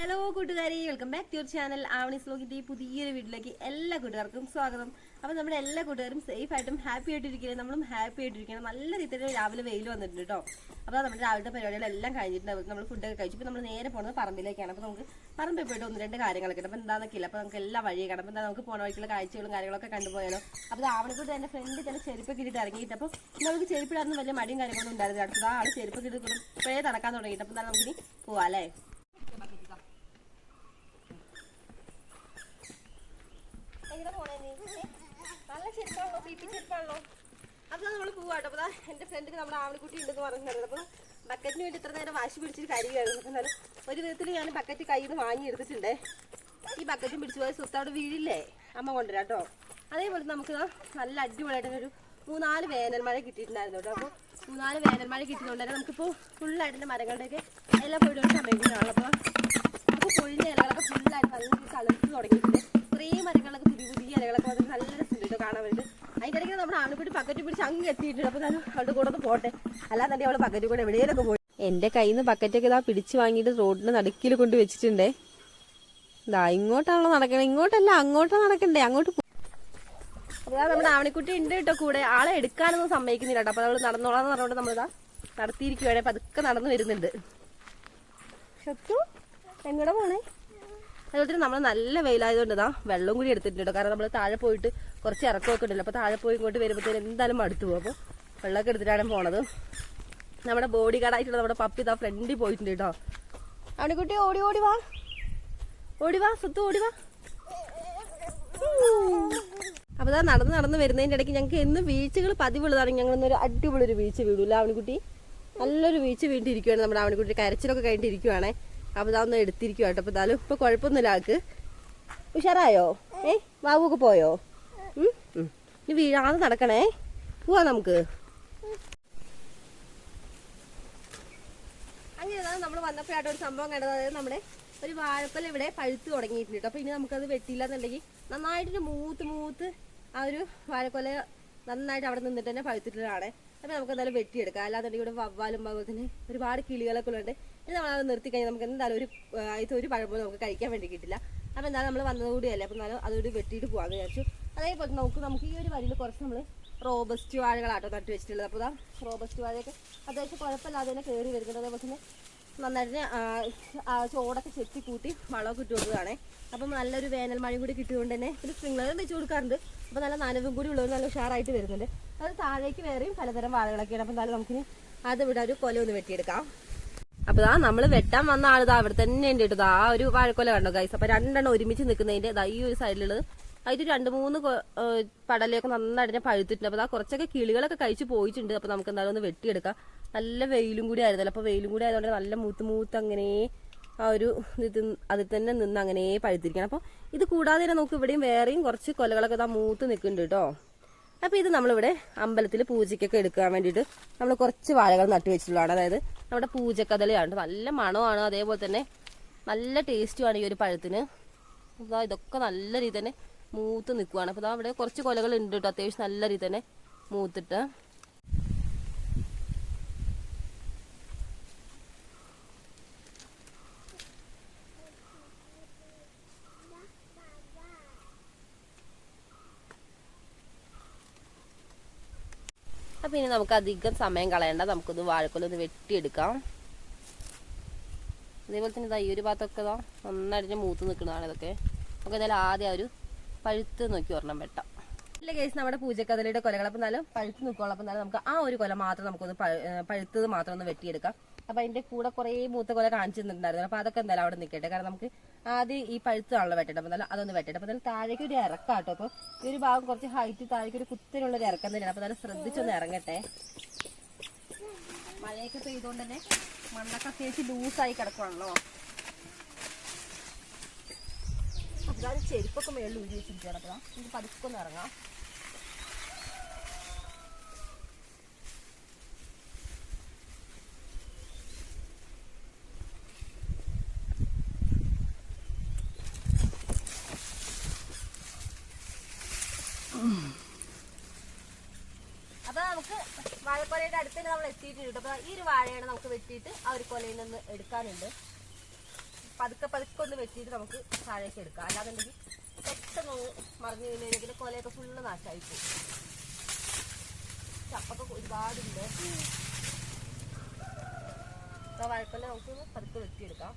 Hello കൂട്ടുകാരി. Welcome back to your channel Avani's ലോകിന്റെ ഈ പുതിയൊരു വീട്ടിലേക്ക് എല്ലാ കൂട്ടുകാർക്കും സ്വാഗതം. അപ്പോൾ നമ്മുടെ എല്ലാ കൂട്ടുകാരും സേഫ് ആയിട്ടും ഹാപ്പി ആയിട്ടിരിക്കണം നമ്മളും ഹാപ്പി ആയിട്ടിരിക്കണം. നല്ല രീതിയിൽ രാവിലെ വെയിൽ വന്നിട്ടുണ്ട് കേട്ടോ അപ്പോൾ നമ്മുടെ രാവിലത്തെ പരിപാടികളെല്ലാം കഴിഞ്ഞിട്ടുണ്ട്. നമ്മൾ ഫുഡൊക്കെ കഴിച്ചു. ഇപ്പോൾ നമ്മൾ നേരെ പോകുന്നത് പറമ്പിലേക്കാണ്. അപ്പോൾ നമുക്ക് പറമ്പിൽ പോയിട്ട് ഒന്ന് രണ്ട് കാര്യങ്ങളൊക്കെ അപ്പോൾ എന്താണെന്നൊക്കെ ഇല്ല. അപ്പോൾ നമുക്ക് എല്ലാ വഴിയും കാണാം അപ്പോൾ എന്താ നമുക്ക് പോണ വഴിക്കുള്ള കാഴ്ചകളും കാര്യങ്ങളൊക്കെ കണ്ടുപോയാലോ. അപ്പോൾ ആവണക്കൂട്ട് എന്റെ ഫ്രണ്ട് തന്നെ ചെരുപ്പൊക്കെ ഇട്ടിട്ട് ഇറങ്ങിയിട്ട് അപ്പോൾ നമുക്ക് ചെരുപ്പിടാനൊന്നും വലിയ മടിയും കാര്യങ്ങളൊന്നും ഉണ്ടായിരുന്നില്ല. അടുത്തത് ആൾ ചെരുപ്പൊക്കെ ഇട്ടിട്ട് ഇപ്പോഴേ നടക്കാൻ തുടങ്ങിയിട്ട്. അപ്പോൾ നമുക്ക് നമുക്കിനി പോവാം അല്ലേ? ചെരുപ്പാണല്ലോ പി നമ്മൾ പോവാട്ടോ. അപ്പൊ എന്റെ ഫ്രണ്ടിന് നമ്മുടെ ആവണിക്കുട്ടി ഉണ്ടെന്ന് പറഞ്ഞിട്ടുണ്ടായിരുന്നു. അപ്പൊ ബക്കറ്റിന് വേണ്ടി ഇത്ര നേരം വാശി പിടിച്ചിട്ട് എന്നാലും ഒരു വിധത്തിൽ ഞാൻ ബക്കറ്റ് കയ്യിൽ നിന്ന് വാങ്ങി എടുത്തിട്ടുണ്ട്. ഈ ബക്കറ്റും പിടിച്ചു പോയ സ്വത്ത് അവിടെ വീഴില്ലേ? അമ്മ കൊണ്ടുവരാം കേട്ടോ അതേപോലെ നമുക്ക് നല്ല അടിപൊളിയായിട്ട് ഒരു മൂന്നാൽ വേനൽ മഴ കിട്ടിയിട്ടുണ്ടായിരുന്നു കേട്ടോ അപ്പോൾ മൂന്നാൽ വേനൽ മഴ കിട്ടിയതുകൊണ്ട് തന്നെ നമുക്കിപ്പോൾ ഫുള്ളായിട്ട് മരങ്ങളുടെയൊക്കെ ഇല പോയിട്ട് സമയം കൂടിയാണല്ലോ അപ്പോൾ നമുക്ക് പൊഴിഞ്ഞ ഇലകളൊക്കെ ഫുള്ളായിട്ട് നല്ല കളർത്ത് തുടങ്ങിയിട്ടുണ്ട്. കുറേ മരങ്ങളൊക്കെ നല്ല പക്കറ്റ് പിടിച്ച് എത്തിയിട്ടുണ്ട്. അപ്പോൾ ഞാൻ പോട്ടെ. അവൾ പോയി. എന്റെ കയ്യിൽ നിന്ന് പക്കറ്റൊക്കെ ഇതാ പിടിച്ച് വാങ്ങിയിട്ട് റോഡിന് നടുക്കിൽ കൊണ്ട് വെച്ചിട്ടുണ്ടേ. ഇതാ ഇങ്ങോട്ടാണല്ലോ നടക്കണേ. ഇങ്ങോട്ടല്ല അങ്ങോട്ടാണ് നടക്കണ്ടേ? അങ്ങോട്ട് അതാ നമ്മുടെ ആവണിക്കുട്ടി ഉണ്ട് കേട്ടോ കൂടെ. ആളെ എടുക്കാനൊന്നും സമ്മതിക്കുന്നില്ല കേട്ടോ. അപ്പോൾ നമ്മൾ നടന്നോളാന്ന് പറഞ്ഞുകൊണ്ട് നമ്മളിതാ നടത്തിയിരിക്കുകയാണെങ്കിൽ പതുക്കെ നടന്നു വരുന്നുണ്ട്. ഷത്തു എങ്ങോട്ടാ പോണേ? അതുപോലെ തന്നെ നമ്മൾ നല്ല വെയിലായതുകൊണ്ട് ഇതാ വെള്ളം കൂടി എടുത്തിട്ടുണ്ട് കാരണം നമ്മൾ താഴെ പോയിട്ട് കുറച്ച് ഇറക്കമൊക്കെ ഉണ്ടല്ലോ. അപ്പോൾ താഴെ പോയി ഇങ്ങോട്ട് വരുമ്പോഴത്തേക്കും എന്തായാലും മടുത്തു പോകും. അപ്പോൾ വെള്ളമൊക്കെ എടുത്തിട്ടാണ് പോണത്. നമ്മുടെ ബോഡി ഗാർഡായിട്ടുള്ള നമ്മുടെ പപ്പി ഇതാ ഫ്രണ്ടിൽ പോയിട്ടുണ്ട് കേട്ടോ. അണിക്കുട്ടി ഓടി ഓടി വാ. ഓടി വാ സുത്തു ഓടി വാ. അപ്പോൾ ഇതാ നടന്ന് നടന്ന് വരുന്നതിന്റെ ഇടയ്ക്ക് ഞങ്ങൾക്ക് എന്നും വീഴ്ചകൾ പതിവുള്ളതാണ്. ഞങ്ങൾ ഇന്നൊരു അടിപൊളി ഒരു വീഴ്ച വീടില്ല അവണിക്കുട്ടി നല്ലൊരു വീഴ്ച വീണ്ടിരിക്കുവാണ് നമ്മുടെ അവണിക്കുട്ടി കരച്ചിലൊക്കെ കഴിഞ്ഞിട്ടിരിക്കുവാണേ. അപ്പോൾ ഇതാ ഒന്ന് എടുത്തിരിക്കുക കേട്ടോ. അപ്പോൾ ഇതായാലും ഇപ്പോൾ കുഴപ്പമൊന്നുമില്ല ആൾക്ക്. ഉഷാറായോ? ഏ? വാവൊക്കെ പോയോ. ഇനി വീഴാതെ നടക്കണേ. പോവാ നമുക്ക്. അങ്ങനെയാണ് നമ്മൾ വന്നപ്പോഴായിട്ട് ഒരു സംഭവം കണ്ടത്. അതായത് നമ്മുടെ ഒരു വാഴപ്പല ഇവിടെ പഴുത്ത് തുടങ്ങിയിട്ടുണ്ട് അപ്പോൾ ഇനി നമുക്കത് വെട്ടിയില്ല എന്നുണ്ടെങ്കിൽ നന്നായിട്ട് മൂത്ത് മൂത്ത് ആ ഒരു വാഴക്കൊല നന്നായിട്ട് അവിടെ നിന്നിട്ട് തന്നെ പഴുത്തിട്ടുള്ളതാണ്. അപ്പോൾ നമുക്ക് എന്തായാലും വെട്ടിയെടുക്കാം. അല്ലാന്നുണ്ടെങ്കിൽ ഇവിടെ വവ്വാലും തന്നെ ഒരുപാട് കിളികളൊക്കെ ഉള്ളുണ്ട് ഇനി അത് നിർത്തി കഴിഞ്ഞാൽ നമുക്ക് എന്തായാലും ഒരു അതിൽ ഒരു പഴം പോലും നമുക്ക് കഴിക്കാൻ വേണ്ടി കിട്ടില്ല. അപ്പോൾ എന്തായാലും നമ്മൾ വന്നത് കൂടിയല്ലേ അപ്പോൾ എന്നാലും അതുകൂടി വെട്ടിയിട്ട് പോകാമെന്ന് വിചാരിച്ചു. അതേപോലെ നമുക്ക് നമുക്ക് ഈ ഒരു വരിയിൽ കുറച്ച് നമ്മൾ റോബസ്റ്റ് വാഴകളാട്ടോ നട്ട് വെച്ചിട്ടുള്ളത്. അപ്പോൾ ഇതാ റോബസ്റ്റ് വാഴയൊക്കെ അത്യാവശ്യം കുഴപ്പമില്ലാതെ തന്നെ കയറി വരുന്നുണ്ട്. അതേപോലെ തന്നെ നന്നായിട്ട് ചോടൊക്കെ ചെത്തി കൂട്ടി വളമൊക്കെ ഇട്ട് അപ്പം നല്ലൊരു വേനൽ മഴയും കൂടി കിട്ടിയതുകൊണ്ട് തന്നെ പിന്നെ സ്പ്രിംഗ്ലറും വെച്ച് കൊടുക്കാറുണ്ട്. അപ്പോൾ നല്ല നനവും കൂടി ഉള്ളവർ നല്ല ഉഷാറായിട്ട് വരുന്നുണ്ട്. അത് താഴേക്ക് വേറെയും പലതരം വാഴകളൊക്കെയാണ്. അപ്പം എന്തായാലും നമുക്കിനി അത് ഇവിടെ ഒരു കൊല ഒന്ന് വെട്ടിയെടുക്കാം. അപ്പൊ ഇതാ നമ്മൾ വെട്ടാൻ വന്ന ആൾ ഇതാ അവിടെ തന്നെ ഉണ്ട് കേട്ടോ. ദാ ഒരു വാഴക്കൊല കണ്ടോ ഗൈസ് അപ്പൊ രണ്ടെണ്ണം ഒരുമിച്ച് നിൽക്കുന്നതിന്റെ ദാ ഈ ഒരു സൈഡിലുള്ളത് അതിൽ രണ്ട് മൂന്ന് പടലൊക്കെ നന്നായിട്ട് ഞാൻ പഴുത്തിട്ടുണ്ട്. അപ്പൊ ആ കുറച്ചൊക്കെ കിളികളൊക്കെ കഴിച്ചു പോയിട്ടുണ്ട്. അപ്പൊ നമുക്ക് എന്തായാലും ഒന്ന് വെട്ടിയെടുക്കാം. നല്ല വെയിലും കൂടി ആയിരുന്നല്ലോ. അപ്പൊ വെയിലും കൂടി ആയതുകൊണ്ട് നല്ല മൂത്ത് മൂത്ത് അങ്ങനെ ആ ഒരു ഇത് അതിൽ തന്നെ നിന്ന് അങ്ങനെ പഴുത്തിരിക്കണം അപ്പൊ ഇത് കൂടാതെ തന്നെ നമുക്ക് ഇവിടെയും വേറെയും കുറച്ച് കൊലകളൊക്കെ ഇതാ മൂത്ത് നിൽക്കുന്നുണ്ട് കേട്ടോ. അപ്പോൾ ഇത് നമ്മളിവിടെ അമ്പലത്തിൽ പൂജയ്ക്കൊക്കെ എടുക്കാൻ വേണ്ടിയിട്ട് നമ്മൾ കുറച്ച് വാഴകൾ നട്ടു വെച്ചിട്ടുള്ളതാണ് അതായത് നമ്മുടെ പൂജക്കതലയാണ് നല്ല മണമാണ് അതേപോലെ തന്നെ. നല്ല ടേസ്റ്റുമാണ് ഈ ഒരു പഴത്തിന്. അതാ ഇതൊക്കെ നല്ല രീതി തന്നെ മൂത്ത് നിൽക്കുവാണ്. അപ്പോൾ അതാ ഇവിടെ കുറച്ച് കൊലകൾ ഉണ്ട് കേട്ടോ. അത്യാവശ്യം നല്ല രീതി തന്നെ മൂത്തിട്ട്. അപ്പം ഇനി നമുക്ക് അധികം സമയം കളയണ്ട. നമുക്കിത് വാഴക്കൊല ഒന്ന് വെട്ടിയെടുക്കാം. അതേപോലെ തന്നെ ഇതാ ഈ ഒരു ഭാഗത്തൊക്കെ ഇതാ നന്നായിട്ട് മൂത്ത് നിൽക്കുന്നതാണ് ഇതൊക്കെ. നമുക്ക് എന്തായാലും ആദ്യം ആ ഒരു പഴുത്ത് നോക്കി ഒരെണ്ണം വെട്ടാം. ഇല്ല കേസ് നമ്മുടെ പൂജക്കതലയുടെ കൊലകൾ. അപ്പം എന്നാലും പഴുത്ത് നിൽക്കുകയുള്ളൂ അപ്പം എന്നാലും നമുക്ക് ആ ഒരു കൊല മാത്രം നമുക്കൊന്ന് പഴു- പഴുത്തത് മാത്രം ഒന്ന് വെട്ടിയെടുക്കാം. അപ്പം അതിന്റെ കൂടെ കുറേ മൂത്ത കൊല കാണിച്ചിട്ടുണ്ടായിരുന്നു. അപ്പോൾ അപ്പം അതൊക്കെ എന്തായാലും അവിടെ നിൽക്കട്ടെ. കാരണം നമുക്ക് ആദ്യം ഈ പഴുത്താണല്ലോ വെട്ടേണ്ടത്. അപ്പൊ നല്ല അതൊന്ന് വെട്ടേണ്ട. അപ്പൊ നല്ല താഴേക്ക് ഒരു ഇറക്കാട്ടോ. അപ്പോൾ ഈ ഒരു ഭാഗം കുറച്ച് ഹൈറ്റ് താഴേക്ക് ഒരു കുത്തിനുള്ള ഒരു ഇറക്കം തന്നെയാണ്. അപ്പോൾ നല്ല ശ്രദ്ധിച്ചൊന്ന് ഇറങ്ങട്ടെ. മഴയൊക്കെ പെയ്തുകൊണ്ട് തന്നെ മണ്ണൊക്കെ അത്യാവശ്യം ലൂസായി കിടക്കുവാണല്ലോ. അതായത് ചെരുപ്പൊക്കെ മേളിൽ ഊരി വെച്ചിരിക്കുകയാണ്. അപ്പോൾ നമുക്ക് പതുക്കെ ഇറങ്ങാം അപ്പൊ നമുക്ക് വാഴക്കൊലയുടെ അടുത്ത് തന്നെ നമ്മൾ എത്തിയിട്ടുണ്ട് അപ്പൊ ഈ ഒരു വാഴയാണ് നമുക്ക് വെട്ടിയിട്ട് ആ ഒരു കൊലയിൽ നിന്ന് എടുക്കാനുണ്ട്. പതുക്കെ പതുക്കെ ഒന്ന് വെട്ടിയിട്ട് നമുക്ക് താഴേക്ക് എടുക്കാം. അല്ലാന്നുണ്ടെങ്കിൽ പെട്ടെന്ന് മറിഞ്ഞു കഴിഞ്ഞാൽ കൊലയൊക്കെ ഫുള്ള് നാശമായി പോകും. ചപ്പൊക്കെ ഒരുപാടുണ്ട്. അപ്പോൾ വാഴക്കൊല നമുക്ക് പതുക്കെ വെട്ടിയെടുക്കാം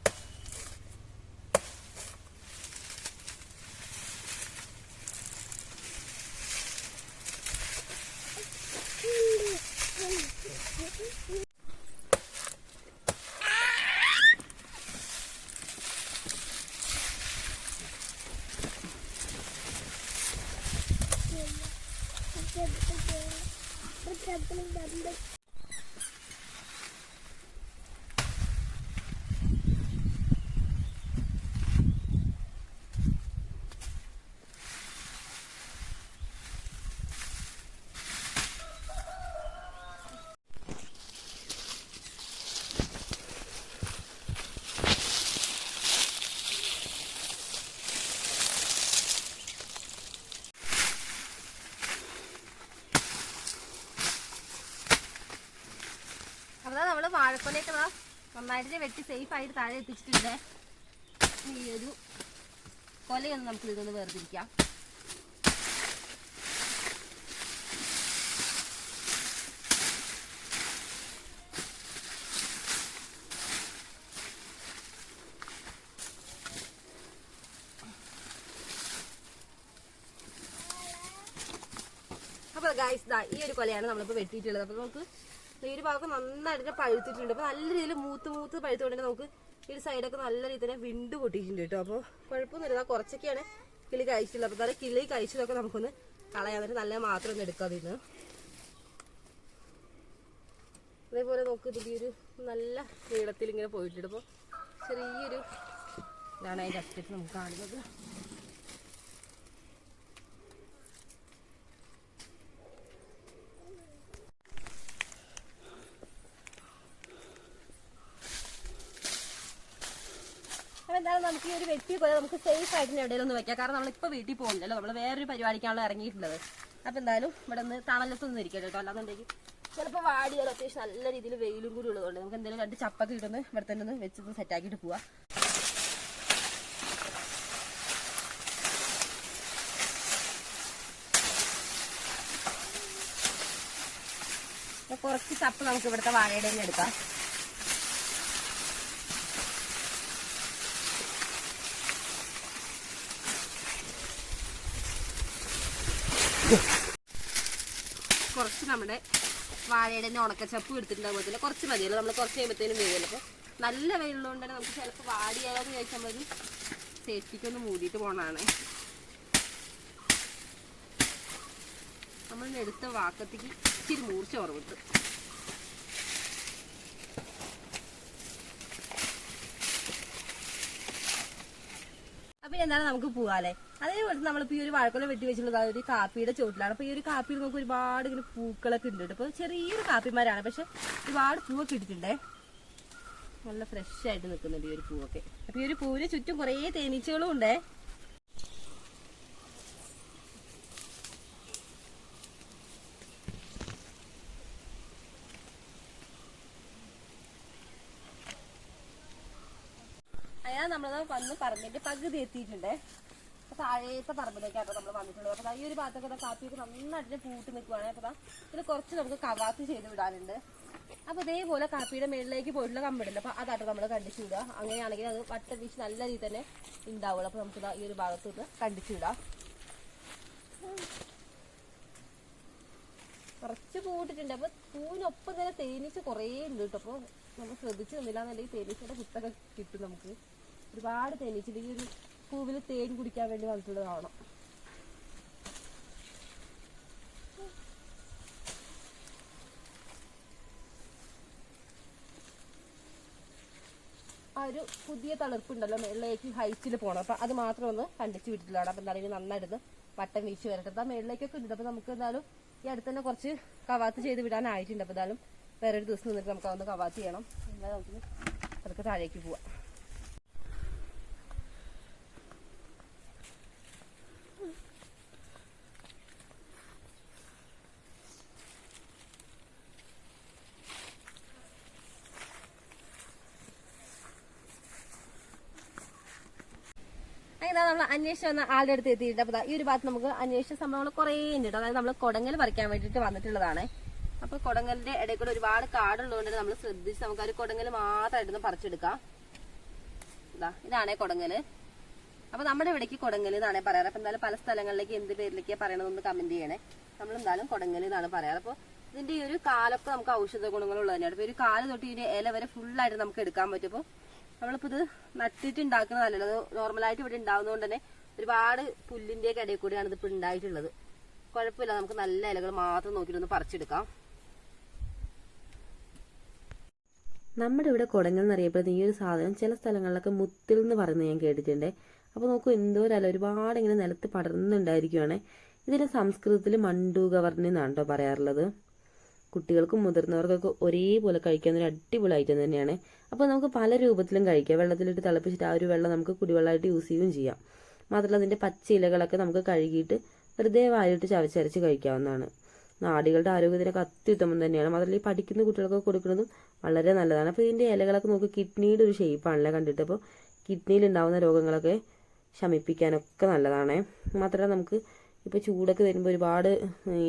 അപ്പോൾ നമ്മൾ വാഴക്കൊലയൊക്കെ ദാ നന്നായിട്ട് വെട്ടി സേഫ് ആയിട്ട് താഴെ എത്തിച്ചിട്ടുണ്ട്. ഈ ഒരു കൊലയൊന്നും നമുക്ക് ഇതൊന്ന് വേർതിരിക്കാം. ദാ ഈ ഒരു കൊലയാണ് നമ്മളിപ്പോൾ വെട്ടിയിട്ടുള്ളത്. അപ്പോൾ നമുക്ക് ഈ ഒരു ഭാഗം നന്നായിട്ട് പഴുത്തിട്ടുണ്ട്. അപ്പോൾ നല്ല രീതിയിൽ മൂത്ത് മൂത്ത് പഴുത്തുകൊണ്ട് നമുക്ക് ഈ ഒരു സൈഡൊക്കെ നല്ല രീതിയിൽ തന്നെ വിണ്ട് പൊട്ടിയിട്ടുണ്ട് കേട്ടോ. അപ്പോൾ കുഴപ്പമൊന്നുമില്ല. കുറച്ചൊക്കെയാണ് കിളി കഴിച്ചിട്ടുള്ളത്. അപ്പോൾ തന്നെ കിളി കഴിച്ചതൊക്കെ നമുക്കൊന്ന് കളയാൻ പറ്റും നല്ല മാത്രം ഒന്ന് എടുക്കാതെ ഇന്ന് അതേപോലെ നമുക്ക് ഇതിന്റെ ഒരു നല്ല നീളത്തിൽ ഇങ്ങനെ പോയിട്ടുണ്ട്. അപ്പോൾ ചെറിയൊരു ഇതാണ് അതിന്റെ അറ്റത്ത് നമുക്ക് കാണുന്നത്. നമുക്ക് ഈ ഒരു വെട്ടി പോലെ നമുക്ക് സേഫ് ആയിട്ട് എവിടെയെങ്കിലും ഒന്ന് വെക്കാം. കാരണം നമ്മളിപ്പോ വീട്ടിൽ പോകുന്നില്ലല്ലോ. നമ്മൾ വേറൊരു പരിപാടിക്കാണല്ലോ ഇറങ്ങിയിട്ടുള്ളത്. അപ്പോൾ എന്തായാലും ഇവിടെ നിന്ന് തണലത്തൊന്നും ഇരിക്കാം കേട്ടോ. അല്ലാന്നുണ്ടെങ്കിൽ ചിലപ്പോൾ വാടിയാലും അത്യാവശ്യം നല്ല രീതിയിൽ വെയിലും കൂടി ഉള്ളതുകൊണ്ട് നമുക്ക് എന്തെങ്കിലും രണ്ട് ചപ്പൊക്കെ ഇട്ടൊന്ന് ഇവിടെ തന്നെ ഒന്ന് വെച്ചൊന്ന് സെറ്റാക്കിയിട്ട് പോവാം. കുറച്ച് ചപ്പ് നമുക്ക് ഇവിടുത്തെ വാഴയുടെ തന്നെ എടുക്കാം. കുറച്ച് നമ്മുടെ വാഴയുടെ തന്നെ ഉണക്കച്ചപ്പ് എടുത്തിട്ടുണ്ട് അതുപോലെ തന്നെ കുറച്ച് മതിയല്ലോ. നമ്മൾ കുറച്ച് കഴിയുമ്പോഴത്തേനും വരുമല്ലോ അപ്പോൾ നല്ല വെയിലുള്ളതുകൊണ്ട് തന്നെ നമുക്ക് ചിലപ്പോൾ വാടിയാലോന്ന് ചോദിച്ചാൽ മതി സേഫ്റ്റിക്കൊന്ന് മൂടിയിട്ട് പോകണമാണ് നമ്മൾ എടുത്ത വാക്കത്തേക്ക് ഇച്ചിരി മൂർച്ച കുറവിട്ടു അപ്പം എന്താണ് നമുക്ക് പോവാല്ലേ? അതേപോലെ നമ്മളിപ്പോ ഈ ഒരു വാഴക്കൊല വെട്ടി വെച്ചിട്ടുള്ളത് ആ ഒരു കാപ്പിയുടെ ചോട്ടിലാണ് അപ്പൊ ഈ ഒരു കാപ്പിയിൽ നമുക്ക് ഒരുപാട് ഇങ്ങനെ പൂക്കളൊക്കെ ഉണ്ട് കേട്ടോ. അപ്പൊ ചെറിയൊരു കാപ്പിമാരാണ്. പക്ഷെ ഒരുപാട് പൂവൊക്കെ ഇട്ടിട്ടുണ്ടേ. നല്ല ഫ്രഷ് ആയിട്ട് നിൽക്കുന്നുണ്ട് ഈ ഒരു പൂവൊക്കെ. അപ്പൊ ഈ ഒരു പൂവിന് ചുറ്റും കുറേ തേനീച്ചകളും ഉണ്ടേ. നമ്മളത് വന്ന് പറഞ്ഞിട്ട് പകുതി എത്തിയിട്ടുണ്ടേ. താഴേത്തെ പറമ്പിലേക്കാട്ടോ നമ്മൾ വന്നിട്ടുള്ളത് അപ്പൊ ഈ ഒരു ഭാഗത്തൊക്കെ കാപ്പിയൊക്കെ നന്നായിട്ട് പൂട്ട് നിൽക്കുവാണ് അപ്പൊ ദാ ഇത് കുറച്ച് നമുക്ക് കവാത്ത് ചെയ്ത് വിടാനുണ്ട്. അപ്പൊ ഇതേപോലെ കാപ്പിയുടെ മേളിലേക്ക് പോയിട്ടുള്ള കമ്പിടില്ല അപ്പൊ അതാട്ടോ നമ്മൾ കണ്ടിച്ചു വിടുക അങ്ങനെയാണെങ്കിൽ അത് വട്ട വീശ് നല്ല രീതിയിൽ തന്നെ ഉണ്ടാവുള്ളൂ. അപ്പൊ നമുക്ക് ഈ ഒരു ഭാഗത്ത് നിന്ന് കണ്ടിച്ചു വിടാം. കുറച്ച് പൂട്ടിട്ടുണ്ട്. അപ്പൊ പൂവിനൊപ്പം തന്നെ തേനീച്ച കുറേ ഉണ്ട് കേട്ടോ. അപ്പൊ നമ്മൾ ശ്രദ്ധിച്ചു നിന്നില്ല എന്നുണ്ടെങ്കിൽ തേനീച്ചയുടെ കുത്തൊക്കെ കിട്ടും നമുക്ക്. ഒരുപാട് തേനീച്ചിട്ട് ഈ ഒരു പൂവിൽ തേൻ കുടിക്കാൻ വേണ്ടി വന്നിട്ടുള്ളതാണ്. ആ ഒരു പുതിയ തളിർപ്പുണ്ടല്ലോ മേളിലേക്ക് ഹൈറ്റിൽ പോകണം അപ്പൊ അത് മാത്രം ഒന്ന് കണ്ടിച്ച് വിട്ടിട്ടുള്ളതാണ്. അപ്പൊ എന്തായാലും നന്നായിരുന്നു വട്ടം വീശി വരട്ടെ. അപ്പൊ മേളിലേക്കൊക്കെ ഉണ്ട്. അപ്പൊ നമുക്ക് എന്തായാലും ഈ അടുത്ത് തന്നെ കുറച്ച് കവാത്ത് ചെയ്ത് വിടാനായിട്ടുണ്ട്. അപ്പൊ എന്തായാലും വേറൊരു ദിവസം നിന്നിട്ട് നമുക്ക് അതൊന്ന് കവാത്ത് ചെയ്യണം. എന്നാൽ നമുക്ക് അതൊക്കെ താഴേക്ക് പോവാം അങ്ങനെ നമ്മൾ അന്വേഷിച്ച് വന്ന ആളുടെ അടുത്ത് എത്തിയിട്ട് അപ്പൊ ഈ ഒരു ഭാഗത്ത് നമുക്ക് അന്വേഷിച്ച സംഭവങ്ങൾ കുറേ ഉണ്ട് അതായത് നമ്മൾ കൊടങ്ങൽ പറിക്കാൻ വേണ്ടിയിട്ട് വന്നിട്ടുള്ളതാണ്. അപ്പൊ കൊടങ്ങലിന്റെ ഇടയിൽ കൂടെ ഒരുപാട് കാടുള്ളതുകൊണ്ട് നമ്മൾ ശ്രദ്ധിച്ച് നമുക്ക് ആ ഒരു കൊടങ്ങൽ മാത്രമായിട്ടൊന്ന് പറിച്ചെടുക്കാം. ഇതാ ഇതാണേ കൊടങ്ങൽ അപ്പൊ നമ്മുടെ ഇവിടേക്ക് കൊടങ്ങൽ എന്നാണ് പറയാറ്. അപ്പൊ എന്തായാലും പല സ്ഥലങ്ങളിലേക്ക് എന്ത് പേരിലേക്ക് പറയണതെന്ന് കമന്റ് ചെയ്യണേ. നമ്മൾ എന്തായാലും കൊടങ്ങൽ എന്നാണ് പറയാറ്. അപ്പൊ ഇതിന്റെ ഈ ഒരു കാലൊക്കെ നമുക്ക് ഔഷധ ഗുണങ്ങളുള്ളത് തന്നെയാണ് ഒരു കാൽ തൊട്ട് ഇതിന്റെ ഇല വരെ ഫുള്ളായിട്ട് നമുക്ക് എടുക്കാൻ പറ്റും. അപ്പൊ നമ്മളിപ്പോ ഇത് നട്ടിട്ട് ഉണ്ടാക്കുന്നതല്ലല്ലോ. നോർമലായിട്ട് ഇവിടെ ഉണ്ടാവുന്നതുകൊണ്ട് തന്നെ ഒരുപാട് പുല്ലിന്റെ ഇടയിൽ കൂടിയാണ് ഇതിപ്പോ ഉണ്ടായിട്ടുള്ളത്. കുഴപ്പമില്ല നമുക്ക് നല്ല ഇലകൾ മാത്രം നോക്കിയിട്ടൊന്ന് പറിച്ചെടുക്കാം. നമ്മുടെ ഇവിടെ കുടങ്ങൾ എന്നറിയപ്പെടുന്ന ഈ ഒരു സാധനം ചില സ്ഥലങ്ങളിലൊക്കെ മുത്തിൽ എന്ന് പറയുന്നത് ഞാൻ കേട്ടിട്ടുണ്ട്. അപ്പോൾ നോക്കൂ എന്തോരല്ല ഒരുപാട് ഇങ്ങനെ നിലത്ത് പടർന്നുണ്ടായിരിക്കുവാണ്. ഇതിന് സംസ്കൃതത്തിൽ മണ്ടൂകവർണി എന്നാണ് കേട്ടോ പറയാറുള്ളത്. കുട്ടികൾക്കും മുതിർന്നവർക്കൊക്കെ ഒരേപോലെ കഴിക്കാൻ ഒരു അടിപൊളി ഐറ്റം തന്നെയാണ്. അപ്പോൾ നമുക്ക് പല രൂപത്തിലും കഴിക്കാം. വെള്ളത്തിലിട്ട് തിളപ്പിച്ചിട്ട് ആ ഒരു വെള്ളം നമുക്ക് കുടിവെള്ളമായിട്ട് യൂസ് ചെയ്യുകയും ചെയ്യാം. മാത്രമല്ല അതിന്റെ പച്ച ഇലകളൊക്കെ നമുക്ക് കഴുകിയിട്ട് വെറുതെ വായിട്ട് ചവച്ചരച്ച് കഴിക്കാവുന്നതാണ്. നാടികളുടെ ആരോഗ്യത്തിനൊക്കെ അത്യുത്തമം തന്നെയാണ്. മാത്രമല്ല ഈ പഠിക്കുന്ന കുട്ടികൾക്കൊക്കെ കൊടുക്കുന്നതും വളരെ നല്ലതാണ്. അപ്പോൾ ഇതിന്റെ ഇലകളൊക്കെ നോക്കി കിഡ്നിയുടെ ഒരു ഷേപ്പാണല്ലേ കണ്ടിട്ട്. അപ്പോൾ കിഡ്നിയിൽ ഉണ്ടാകുന്ന രോഗങ്ങളൊക്കെ ശമിപ്പിക്കാനൊക്കെ നല്ലതാണ്. മാത്രമല്ല നമുക്ക് ഇപ്പോൾ ചൂടൊക്കെ വരുമ്പോൾ ഒരുപാട്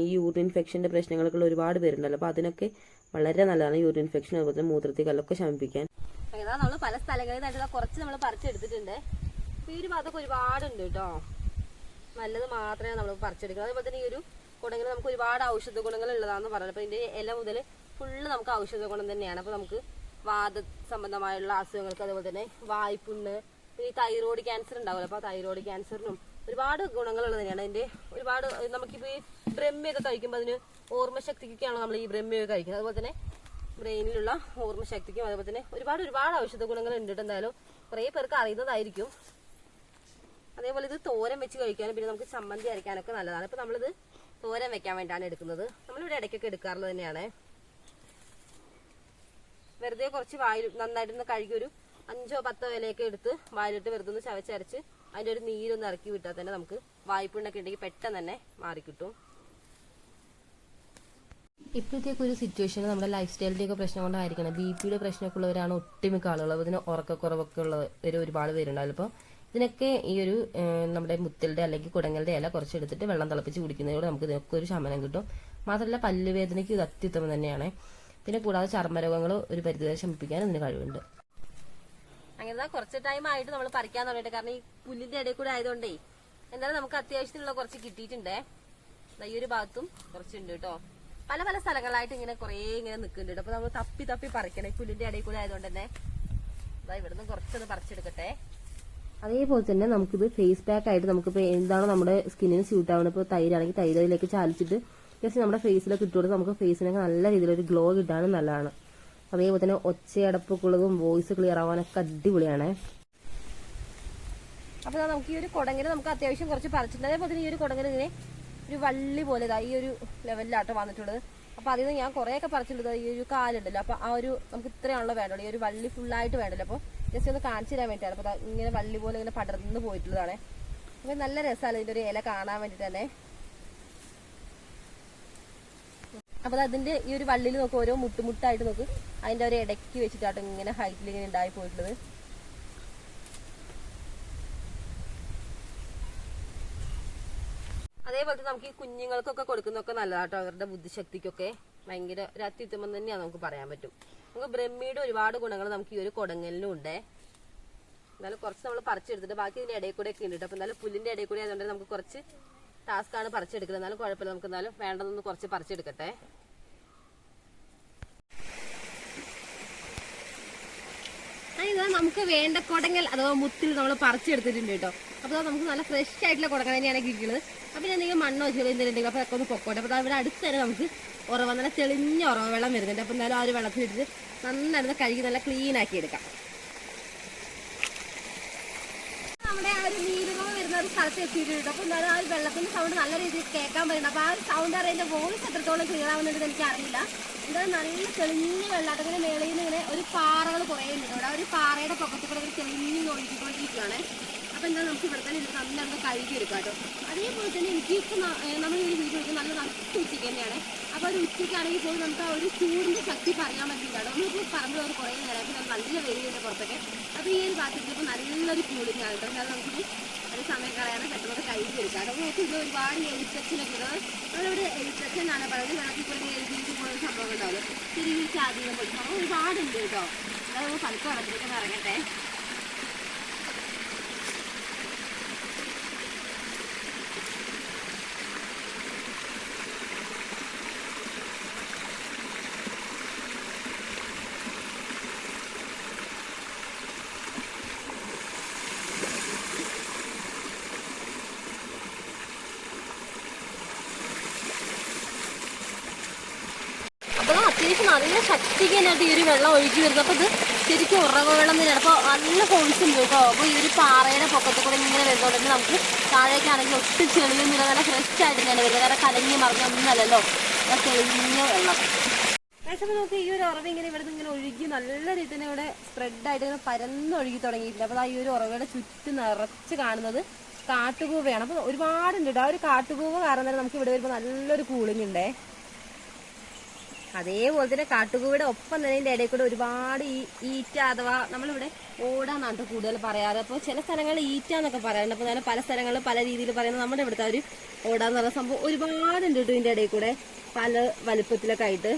ഈ യൂറിൻ ഇൻഫെക്ഷന്റെ പ്രശ്നങ്ങളൊക്കെ ഉള്ള ഒരുപാട് പേരുണ്ടല്ലോ. അപ്പോൾ അതിനൊക്കെ വളരെ നല്ലതാണ് യൂറിൻ ഇൻഫെക്ഷൻ അതുപോലെ മൂത്രത്തിൽ കല്ലൊക്കെ ശമിപ്പിക്കാൻ. അങ്ങനെ നമ്മൾ പല സ്ഥലങ്ങളിൽ നിന്നായിട്ടുള്ള കുറച്ച് നമ്മൾ പറിച്ചെടുത്തിട്ടുണ്ട്. അപ്പൊ അതൊക്കെ ഒരുപാടുണ്ട് കേട്ടോ നല്ലത് മാത്രമേ നമ്മൾ പറിച്ചെടുക്കുക അതുപോലെ തന്നെ ഈ ഒരു കുടങ്ങിൽ നമുക്ക് ഒരുപാട് ഔഷധ ഗുണങ്ങൾ ഉള്ളതാണെന്ന് പറഞ്ഞത്. അപ്പൊ ഇതിന്റെ ഇല മുതൽ ഫുള്ള് നമുക്ക് ഔഷധ ഗുണം തന്നെയാണ്. അപ്പൊ നമുക്ക് വാദ സംബന്ധമായുള്ള അസുഖങ്ങൾക്ക് അതുപോലെ തന്നെ വായ്പുണ്ണ് ഈ തൈറോയ്ഡ് ക്യാൻസർ ഉണ്ടാവുമല്ലോ. അപ്പൊ തൈറോയ്ഡ് ക്യാൻസറിനും ഒരുപാട് ഗുണങ്ങളുള്ളത് തന്നെയാണ്. അതിന്റെ ഒരുപാട് നമുക്കിപ്പോ ഈ ബ്രഹ്മയൊക്കെ കഴിക്കുമ്പോൾ അതിന് ഓർമ്മശക്തിക്കൊക്കെയാണ് നമ്മൾ ഈ ബ്രഹ്മയൊക്കെ കഴിക്കുന്നത്. അതുപോലെ തന്നെ ബ്രെയിനിലുള്ള ഓർമ്മശക്തിക്കും അതുപോലെ തന്നെ ഒരുപാട് ഒരുപാട് ഔഷധ ഗുണങ്ങൾ ഉണ്ട് എന്തായാലും. കുറേ പേർക്ക് അറിയുന്നതായിരിക്കും. അതേപോലെ ഇത് തോരൻ വെച്ച് കഴിക്കാനും പിന്നെ നമുക്ക് ചമ്മന്തി അരയ്ക്കാനൊക്കെ നല്ലതാണ്. ഇപ്പൊ നമ്മളിത് തോരൻ വെക്കാൻ വേണ്ടിയാണ് എടുക്കുന്നത്. നമ്മളിവിടെ ഇടയ്ക്കൊക്കെ എടുക്കാറുള്ളത് തന്നെയാണ്. വെറുതെ കുറച്ച് വായിൽ നന്നായിട്ടൊന്ന് കഴുകി ഒരു അഞ്ചോ പത്തോ ഇലയൊക്കെ എടുത്ത് വായിലിട്ട് വെറുതെ ഒന്ന് ചവച്ചരച്ച് അതിന്റെ ഒരു നീരൊന്ന് ഇറക്കി വിട്ടാൽ തന്നെ നമുക്ക് വായ്പുണ്ണൊക്കെ ഉണ്ടെങ്കിൽ പെട്ടെന്ന് തന്നെ മാറിക്കിട്ടും. ഇപ്പോഴത്തേക്ക് ഒരു സിറ്റുവേഷൻ നമ്മുടെ ലൈഫ് സ്റ്റൈലിന്റെ ഒക്കെ പ്രശ്നം കൊണ്ടായിരിക്കണം. ബി പിയുടെ പ്രശ്നമൊക്കെ ഉള്ളവരാണ് ഒട്ടുമിക്ക ആളുകൾ അതിന് ഉറക്കക്കുറവൊക്കെ ഉള്ളവർ ഒരുപാട് പേരുണ്ടാവില്ല. അപ്പോൾ ഇതിനൊക്കെ ഈ ഒരു നമ്മുടെ മുത്തലിന്റെ അല്ലെങ്കിൽ കുടങ്ങളുടെ ഇല കുറച്ച് എടുത്തിട്ട് വെള്ളം തിളപ്പിച്ച് കുടിക്കുന്നതിലൂടെ നമുക്ക് ഇതിനൊക്കെ ഒരു ശമനം കിട്ടും. മാത്രമല്ല പല്ലുവേദനയ്ക്ക് ഇത് അത്യുത്തമം തന്നെയാണ്. പിന്നെ കൂടാതെ ചർമ്മരോഗങ്ങൾ ഒരു പരിധിവരെ ശമിപ്പിക്കാൻ ഇതിന് കഴിവുണ്ട്. അങ്ങനെ കുറച്ച് ടൈം ആയിട്ട് നമ്മൾ പറിക്കാൻ തുടങ്ങിയിട്ട്. കാരണം ഈ പുല്ലിന്റെ ഇടയിൽ കൂടെ ആയതുകൊണ്ടേ എന്തായാലും നമുക്ക് അത്യാവശ്യത്തിനുള്ള കുറച്ച് കിട്ടിയിട്ടുണ്ടേ. ഈ ഒരു ഭാഗത്തും കുറച്ചുണ്ട് കേട്ടോ. പല പല സ്ഥലങ്ങളായിട്ട് ഇങ്ങനെ കുറേ ഇങ്ങനെ നിൽക്കുന്നുണ്ട്. അപ്പൊ നമ്മൾ തപ്പി തപ്പി പറിക്കണം. പുല്ലിന്റെ ഇടയിൽ കൂടെ ആയതുകൊണ്ട് തന്നെ ഇവിടുന്ന് കുറച്ചൊന്ന് പറിച്ചെടുക്കട്ടെ. അതേപോലെ തന്നെ നമുക്കിത് ഫേസ് പാക്ക് ആയിട്ട് നമുക്കിപ്പോൾ എന്താണോ നമ്മുടെ സ്കിന്നിന് സ്യൂട്ട് ആവുന്നത് ഇപ്പോൾ തൈരാണെങ്കിൽ തൈര് അതിലേക്ക് ചാലിച്ചിട്ട് ജസ്റ്റ് നമ്മുടെ ഫേസിലൊക്കെ ഇട്ട് കൊടുത്ത് നമുക്ക് ഫേസിനൊക്കെ നല്ല രീതിയിലൊരു ഗ്ലോ കിട്ടാനും നല്ലതാണ്. അതേപോലെ തന്നെ ഒച്ചയടപ്പൊക്കെ വോയിസ് ക്ലിയർ ആവാനൊക്കെ അടിപൊളിയാണ്. അപ്പോൾ നമുക്ക് ഈ ഒരു കുടങ്ങിന് നമുക്ക് അത്യാവശ്യം കുറച്ച് പറിച്ചിട്ടുണ്ട്. അതേപോലെ തന്നെ ഈ ഒരു കുടങ്ങിന് ഇങ്ങനെ ഒരു വള്ളി പോലെ ഈ ഒരു ലെവലിലാട്ടോ വന്നിട്ടുള്ളത്. അപ്പോൾ അതിൽ നിന്ന് ഞാൻ കുറേയൊക്കെ പറിച്ചിട്ടുള്ളത് ഈ ഒരു കാലുണ്ടല്ലോ. അപ്പോൾ ആ ഒരു നമുക്ക് ഇത്രയാണല്ലോ വേണ്ടുള്ളൂ ഈ ഒരു വള്ളി ഫുള്ളായിട്ട് വേണ്ടല്ലോ. അപ്പൊ ജസ്റ്റ് ഒന്ന് കാണിച്ചു തരാൻ വേണ്ടിയാണ് അപ്പൊ ഇങ്ങനെ വള്ളി പോലെ ഇങ്ങനെ പടർന്ന് പോയിട്ടുള്ളതാണ്. അപ്പൊ നല്ല രസമാണ് ഇതിന്റെ ഒരു ഇല കാണാൻ വേണ്ടി തന്നെ അപ്പൊ ദാ അതിന്റെ ഈ ഒരു വള്ളിയിൽ നോക്കും ഓരോ മുട്ടുമുട്ടായിട്ട് നോക്ക്. അതിന്റെ ഒരു ഇടയ്ക്ക് വെച്ചിട്ടാട്ടോ ഇങ്ങനെ ഹൈറ്റിൽ ഇങ്ങനെ ഉണ്ടായി പോയിട്ടുള്ളത്. അതേപോലെ നമുക്ക് ഈ കുഞ്ഞുങ്ങൾക്കൊക്കെ കൊടുക്കുന്നതൊക്കെ നല്ലതാട്ടോ. അവരുടെ ബുദ്ധിശക്തിക്കൊക്കെ ഭയങ്കര ഒരു അത്യുത്തമം തന്നെയാണ് നമുക്ക് പറയാൻ പറ്റും. നമുക്ക് ബ്രഹ്മിയുടെ ഒരുപാട് ഗുണങ്ങൾ നമുക്ക് ഈ ഒരു കൊടങ്ങലിനും ഉണ്ട്. എന്നാലും കുറച്ച് നമ്മൾ പറിച്ചെടുത്തിട്ട് ബാക്കി ഇതിന്റെ ഇടയിൽ കൂടെ ഒക്കെ ഉണ്ട് ട്ടോ. അപ്പൊ എന്നാലും പുല്ലിന്റെ ഇടയിൽ കൂടെ ആയതുകൊണ്ട് നമുക്ക് കുറച്ച് ടാസ്ക് ആണ് പറിച്ചെടുക്കുന്നത്. എന്നാലും കുഴപ്പമില്ല. നമുക്ക് എന്നാലും വേണ്ടതൊന്ന് കുറച്ച് പറിച്ചെടുക്കട്ടെ. നമുക്ക് വേണ്ട കുടങ്ങൽ അഥവാ മുത്തിൽ നമ്മൾ പറിച്ചെടുത്തിട്ടുണ്ട് കേട്ടോ. അപ്പോൾ നമുക്ക് നല്ല ഫ്രഷ് ആയിട്ടുള്ള കുടങ്ങൽ തന്നെയാണ് കിട്ടിയത്. അപ്പോൾ എന്തെങ്കിലും മണ്ണോ ചെറിയ എന്തെങ്കിലും അപ്പോൾ അതൊക്കെ ഒന്ന് പൊക്കോട്ടെ. അപ്പോൾ അവിടെ അടുത്ത് തന്നെ നമുക്ക് ഉറവ നല്ല തെളിഞ്ഞ ഉറവ വെള്ളം വരുന്നുണ്ട്. അപ്പം എന്തായാലും ആ ഒരു വെള്ളത്തിലിട്ട് നന്നായിരുന്നു കഴുകി നല്ല ക്ലീൻ ആക്കി എടുക്കാം. നമ്മുടെ ആ ഒരു നീരുറവ വരുന്ന ഒരു സ്ഥലത്ത് എത്തിയിട്ടുണ്ട്. അപ്പം എന്തായാലും ആ ഒരു വെള്ളത്തിന്റെ സൗണ്ട് നല്ല രീതിയിൽ കേൾക്കാൻ പറ്റുന്നത് അപ്പോൾ ആ ഒരു സൗണ്ട് അറിയുന്ന വോയിസ് എത്രത്തോളം ക്ലിയർ ആവുന്നുണ്ടെന്ന് എനിക്ക് അറിയില്ല. എന്തായാലും നല്ല തെളിഞ്ഞ വെള്ളം ഇങ്ങനെ മേളയിൽ നിന്ന് ഇങ്ങനെ ഒരു പാറകൾ കുറേ ഉണ്ട് ഒരു പാറയുടെ പൊക്കത്തിൽ കൂടെ തെളിഞ്ഞ് ഒഴുകിക്കൊണ്ടിരിക്കുകയാണ്. അപ്പോൾ അപ്പൊ എന്താ നമുക്ക് ഇവിടെ തന്നെ ഇരുന്ന് നമുക്ക് കഴുകി എടുക്കാം കേട്ടോ. അതേപോലെ തന്നെ എനിക്ക് ഇപ്പോൾ നമ്മൾ ഈ വീഡിയോ എടുക്കുന്നത് നല്ല നട്ട് ഉച്ചയ്ക്ക് തന്നെയാണ്. അപ്പോൾ ഒരു ഉച്ചയ്ക്കാണെങ്കിൽ പോലും നമുക്ക് ആ ഒരു ചൂടിന്റെ ശക്തി പറയാൻ പറ്റില്ല കേട്ടോ. നമ്മളിപ്പോൾ പറമ്പിൽ ഒരു കുറേ നേരം പിന്നെ നല്ല വെയിലുണ്ട് പുറത്തൊക്കെ. അപ്പോൾ ഈ ഒരു ഭാഗത്തേക്ക് നല്ലൊരു കൂളിംഗ് ആണ് കേട്ടോ. എന്നാൽ നമുക്ക് ഒരു സമയം കളയാതെ പെട്ടെന്ന് കഴുകി എടുക്കാം അപ്പൊ നമുക്ക് ഇത് ഒരുപാട് എഴുത്തച്ഛനൊക്കെ നമ്മളിവിടെ എഴുത്തച്ഛൻ എന്നാണ് പറയുന്നത്. വെള്ളത്തിൽ കൂടി എഴുതിയിട്ട് പോകുന്ന സംഭവം ഉണ്ടാവുള്ളൂ തിരികെ ചാതീനം പോയി ഒരുപാടുണ്ട് കേട്ടോ. അതായത് പലക്കും വെള്ളത്തിലേക്ക് ഒന്ന് ഇറങ്ങട്ടെ അപ്പോൾ അത്യാവശ്യം നല്ല ശക്തിക്ക് ഈ ഒരു വെള്ളം ഒഴുകി വരുന്നത് അപ്പോൾ ഇത് ശരിക്കും ഉറവ വെള്ളം തന്നെയാണ് അപ്പോൾ നല്ല ഫോഴ്സ് കേട്ടോ. അപ്പോൾ ഈ ഒരു പാറയുടെ പൊക്കത്തിൽ കൂടെ ഇങ്ങനെ വരുന്നതുകൊണ്ട് നമുക്ക് താഴേക്കാണെങ്കിൽ ഒട്ടും ചെളിയൊന്നുമില്ല നല്ല ഫ്രഷ് ആയിട്ട് തന്നെയാണ് വരുന്നത്. കാരണം കലങ്ങി മറിഞ്ഞൊന്നുമല്ലല്ലോ തെളിഞ്ഞ വെള്ളം. അപ്പോൾ നമുക്ക് ഈ ഒരു ഉറവ ഇങ്ങനെ ഇവിടെ ഇങ്ങനെ ഒഴുകി നല്ല രീതിയിൽ തന്നെ ഇവിടെ സ്പ്രെഡ് ആയിട്ട് ഇങ്ങനെ പരന്ന് ഒഴുകി തുടങ്ങിയിട്ടില്ല അപ്പോൾ ഈ ഒരു ഉറവയുടെ ചുറ്റും നിറച്ച് കാണുന്നത് കാട്ടുകൂവയാണ്. അപ്പോൾ ഒരുപാടുണ്ട് കേട്ടോ. ആ ഒരു കാട്ടുകൂവ കാരണം തന്നെ നമുക്ക് ഇവിടെ വരുമ്പോൾ നല്ലൊരു കൂളിംഗ് ഉണ്ടേ. അതേപോലെ തന്നെ കാട്ടുകൂടെ ഒപ്പം തന്നെ ഇതിന്റെ ഇടയിൽ കൂടെ ഒരുപാട് ഈറ്റ അഥവാ നമ്മളിവിടെ ഓടാന്നാണ് കൂടുതൽ പറയാറ്. അപ്പോൾ ചില സ്ഥലങ്ങളിൽ ഈറ്റ എന്നൊക്കെ പറയാറുണ്ട്. അപ്പോൾ ഞാൻ പല സ്ഥലങ്ങളിൽ പല രീതിയിൽ പറയുന്നത് നമ്മുടെ ഇവിടുത്തെ ഒരു ഓടാന്ന് പറയുന്ന സംഭവം ഒരുപാടുണ്ട് കേട്ടോ ഇതിന്റെ ഇടയിൽ കൂടെ. പല വലുപ്പത്തിലൊക്കെ ആയിട്ട്